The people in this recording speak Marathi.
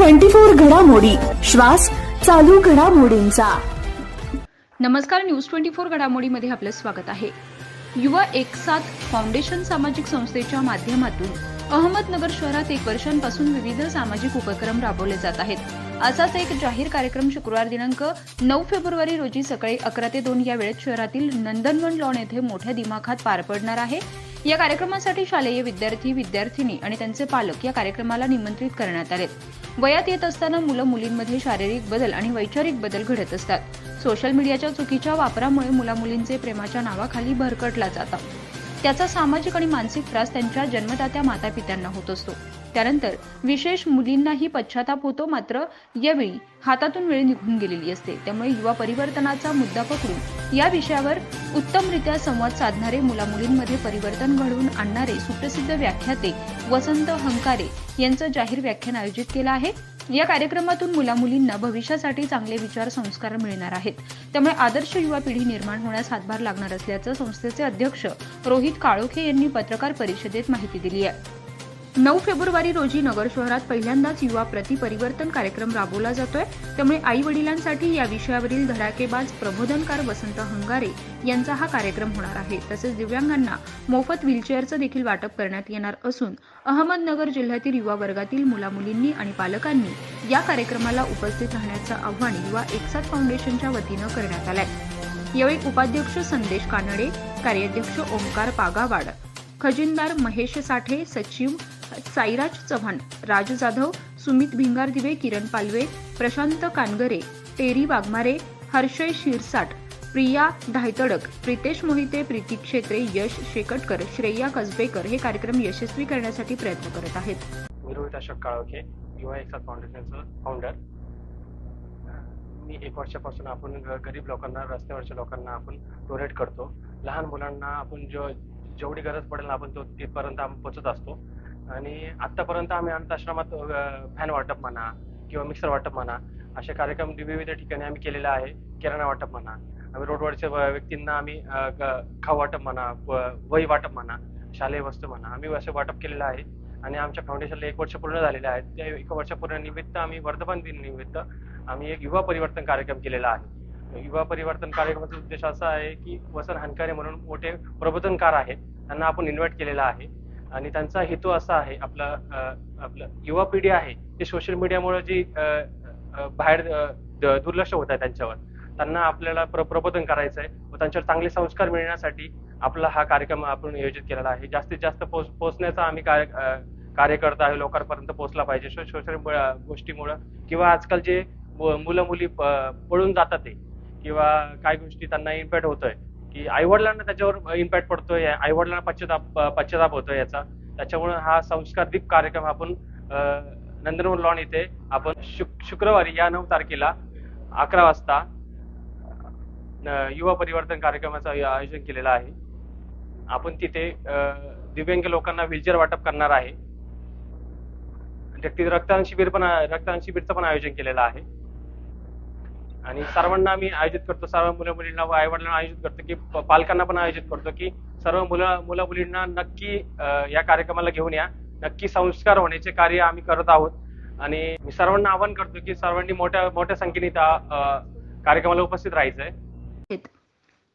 ट्वेंटी फोर घडामोडी. श्वास चालू घडामोडींचा. नमस्कार न्यूज ट्वेंटी फोर घडामोडीमध्ये आपलं स्वागत आहे. युवा एक साथ फाउंडेशन सामाजिक संस्थेच्या माध्यमातून अहमदनगर शहरात एक वर्षांपासून विविध सामाजिक उपक्रम राबवले जात आहेत. असाच एक जाहीर कार्यक्रम शुक्रवार दिनांक नऊ फेब्रुवारी रोजी सकाळी अकरा ते दोन या वेळेत शहरातील नंदनवन लॉन येथे मोठ्या दिमाखात पार पडणार आहे. या कार्यक्रमासाठी शालेय विद्यार्थी विद्यार्थिनी आणि त्यांचे पालक या कार्यक्रमाला निमंत्रित करण्यात आले वयात येत असताना मुलं मुलींमध्ये शारीरिक बदल आणि वैचारिक बदल घडत असतात. सोशल मीडियाच्या चुकीच्या वापरामुळे मुलामुलींचे प्रेमाच्या नावाखाली भरकटला जातात त्याचा सामाजिक आणि मानसिक त्रास त्यांच्या जन्मदात्या मातापित्यांना होत असतो. त्यानंतर विशेष मुलींनाही पश्चाताप होतो मात्र यावेळी हातातून वेळ निघून गेलेली असते. त्यामुळे युवा परिवर्तनाचा मुद्दा पकडून या विषयावर उत्तमरित्या संवाद साधणारे मुला मुलींमध्ये परिवर्तन घडवून आणणारे सुप्रसिद्ध व्याख्याते वसंत हंकारे यांचं जाहीर व्याख्यान आयोजित केलं आहे. या कार्यक्रमातून मुला मुलींना भविष्यासाठी चांगले विचार संस्कार मिळणार आहेत. त्यामुळे आदर्श युवा पिढी निर्माण होण्यास हातभार लागणार असल्याचं संस्थेचे अध्यक्ष रोहित काळोखे यांनी पत्रकार परिषदेत माहिती दिली आहे. नऊ फेब्रुवारी रोजी नगर शहरात पहिल्यांदाच युवा प्रतिपरिवर्तन कार्यक्रम राबवला जातोय. त्यामुळे आई वडिलांसाठी या विषयावरील धडाकेबाज प्रबोधनकार वसंत हंगारे यांचा हा कार्यक्रम होणार आहे. तसेच दिव्यांगांना मोफत व्हीलचेअरचं देखील वाटप करण्यात येणार असून अहमदनगर जिल्ह्यातील युवा वर्गातील मुलामुलींनी आणि पालकांनी या कार्यक्रमाला उपस्थित राहण्याचं आव्हान युवा एकसाथ फाउंडेशनच्या वतीनं करण्यात आलंय. यावेळी उपाध्यक्ष संदेश कानडे कार्याध्यक्ष ओंकार पागावाड खजिनदार महेश साठे सचिव साईराज चव्हाण राज जाधव सुमित भिंगारदिवे किरण पालवे प्रशांत कानगरे टेरी वाघमारे हर्षय शिरसाट प्रिया धायतडक प्रितेश मोहिते प्रीती क्षेत्रे यश शेकटकर श्रेया कसबेकर हे कार्यक्रम यशस्वी करण्यासाठी प्रयत्न करत आहेत. मी रोहित अशोक काळोखे युवा एकसाथ फाउंडेशनचं फाउंडर मी एक वर्षापासून आपण ग- गरीब लोकांना रस्त्यावरच्या लोकांना आपण डोनेट करतो. लहान मुलांना आपण जो जेवढी गरज पडेल आपण तो तिथपर्यंत आम्ही पोचत असतो. आणि आतापर्यंत आम्ही अनाथाश्रमात फॅन वाटप म्हणा किंवा मिक्सर वाटप म्हणा असे कार्यक्रम विविध ठिकाणी आम्ही केलेले आहे. किराणा वाटप म्हणा आम्ही रोडवरच्या व्यक्तींना आम्ही ग- खाऊ वाटप म्हणा व- वही वाटप म्हणा शालेय वस्तू म्हणा आम्ही असे वाटप केलेलं आहे. आणि आमच्या फाउंडेशनला एक वर्ष पूर्ण झालेले आहेत. त्या एक वर्ष पूर्ण निमित्त आम्ही वर्धमान दिन निमित्त आम्ही एक युवा परिवर्तन कार्यक्रम केलेला आहे. युवा परिवर्तन कार्यक्रमाचा उद्देश असा आहे की वसन हनकारे म्हणून मोठे प्रबोधनकार आहेत. त्यांना आपण इन्व्हाइट केलेला आहे. आणि त्यांचा हेतू असा आहे आपला आपलं युवा पिढी आहे ते सोशल मीडियामुळे जी बाहेर दुर्लक्ष होत आहे त्यांच्यावर. त्यांना आपल्याला प्र प्रबोधन करायचं आहे व त्यांच्यावर चांगले संस्कार मिळण्यासाठी आपला हा कार्यक्रम आपण नियोजित केलेला आहे. जास्तीत जास्त पोच पोचण्याचा आम्ही कार्य अं, कार्य करत आहे लोकांपर्यंत पोहोचला पाहिजे. सो- सोशल गोष्टीमुळं किंवा आजकाल जे मुलं मुली पळून जातात ते किंवा काही गोष्टी त्यांना इम्पॅक्ट होतोय की आईवडिलांना त्याच्यावर इम्पॅक्ट पडतोय आईवडिलांना पश्चाताप पश्चाताप होतोय याचा. त्याच्यामुळे हा संस्कारदीप कार्यक्रम आपण अं, नंदनवन लॉन इथे आपण शुक शुक्रवारी या नऊ तारखेला अकरा वाजता युवा परिवर्तन कार्यक्रमाचं आयोजन केलेलं आहे. आपण तिथे अं, दिव्यांग लोकांना व्हीलचेअर वाटप करणार आहे. रक्तदान शिबिर पण रक्तदान शिबिरचं पण आयोजन केलेलं आहे. आणि सर्वांना आम्ही आयोजित करतो सर्व मुलं मुलींना व आईवडिलांना आयोजित करतो की पालकांना पण आयोजित करतो की सर्व मुलं मुलं मुलींना नक्की या कार्यक्रमाला घेऊन या. नक्की संस्कार होण्याचे कार्य आम्ही करत आहोत. आणि मी सर्वांना आवाहन करतो की सर्वांनी मोठ्या मोठ्या संख्येने त्या कार्यक्रमाला उपस्थित राहायचंय.